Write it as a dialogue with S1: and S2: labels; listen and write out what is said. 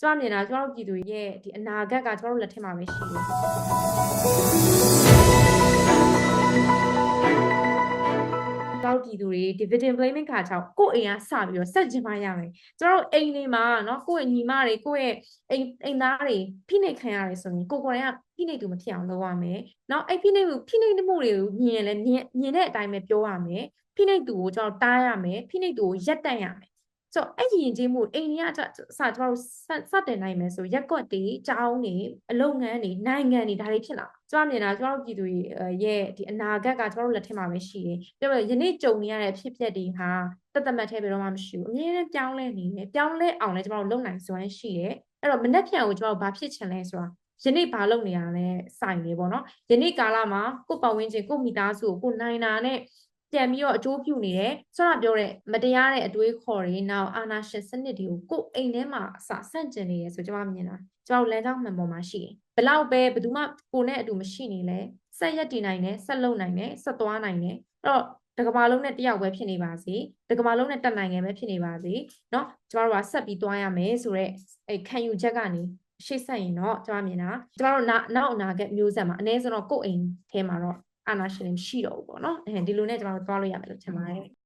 S1: ကျမမြင်တာကျမတို့ပြည်သူရဲ့ဒီအနာဂတ်ကကျမတို့လက်ထက်မှာပဲရှိတယ်ကျမတို့ပြည်သူတွေ dividend blaming ခါချောက်ကိုယ့်အိမ်ကစပြီးတော့ဆက်ကျင်မရမယ်ကျမတို့အိမ်တွေမှာเนาะကိုယ့်ရဲ့ညီမတွေကိုယ့်ရဲ့အိမ်အိမ်သားတွေဖိနှိပ်ခံရတယ်ဆိုရင်ကိုယ်ကိုယ်တိုင်ကဖိနှိပ်သူမဖြစ်အောင်လုပ်ရမယ်เนาะအဲ့ဖိနှိပ်မှုဖိနှိပ်မှုတွေကိုမြင်ရင်လည်းမြင်မြင်တဲ့အတိုင်းပဲပြောရမယ်ဖိနှိပ်သူကိုကျမတို့တားရမယ်ဖိနှိပ်သူကိုရက်တန့်ရမယ် ဆိုတော့အဲ့ဒီရင်ကျေးမှုအိန္ဒိယအစကျမတို့စတင်နိုင်မယ်ဆိုရက်ကွက်တွေကျောင်းတွေအလုပ်ငန်းတွေနိုင်ငံတွေဒါတွေဖြစ်လာကျမမြင်တာကျမတို့ပြည်သူတွေရဲ့ဒီအနာဂတ်ကကျမတို့လက်ထက်မှာပဲရှိတယ်ပြောမယ်ယနေ့ကြုံနေရတဲ့အဖြစ်အပျက်တွေဟာတသက်မှတ်သေးဘယ်တော့မှမရှိဘူးအမြဲတမ်းပြောင်းလဲနေတယ်ပြောင်းလဲအောင်လည်းကျမတို့လုပ်နိုင်စွမ်းရှိတယ်အဲ့တော့မနှက်ဖြန်ကိုကျမတို့ဘာဖြစ်ချင်လဲဆိုတာယနေ့ဘာလုပ်နေရလဲစိုင်နေပေါ့နော်ယနေ့ကာလမှာကိုယ့်ပတ်ဝန်းကျင်ကိုယ့်မိသားစုကိုကိုယ်နိုင်တာနဲ့ ပြန်ပြီးတော့အကျိုးပြုနေတယ်ဆိုတော့ပြောတဲ့မတရားတဲ့အတွေးခေါ်တွေနောက်အာနာရှင်စနစ်တွေကိုကိုယ်အိမ်ထဲမှာအစဆန့်ကျင်နေရဆိုကျွန်မမြင်တာကျွန်တော်လမ်းကြောင်းမှန်ပေါ်မှာရှိတယ်ဘလောက်ပဲဘယ်သူမှကိုယ်နဲ့အတူမရှိနေလဲဆက်ရက်တည်နိုင်တယ်ဆက်လုံနိုင်တယ်ဆက်သွားနိုင်တယ်အဲ့တော့တကမာလုံးနဲ့တယောက်ပဲဖြစ်နေပါစေတကမာလုံးနဲ့တက်နိုင်ငံပဲဖြစ်နေပါစေเนาะကျမတို့ကဆက်ပြီးသွားရမယ်ဆိုတော့အဲခံယူချက်ကနေရှေ့ဆက်ရင်တော့ကျမမြင်တာကျမတို့နောက်အနာဂတ်မျိုးဆက်မှာအနည်းဆုံးတော့ကိုယ့်အိမ်ထဲမှာတော့ အာနာရှင်မရှိတော့ဘူးပေါ့နော်အဲဒီလိုနဲ့ကျမတို့သွားလို့ရမယ်လို့ထင်ပါတယ်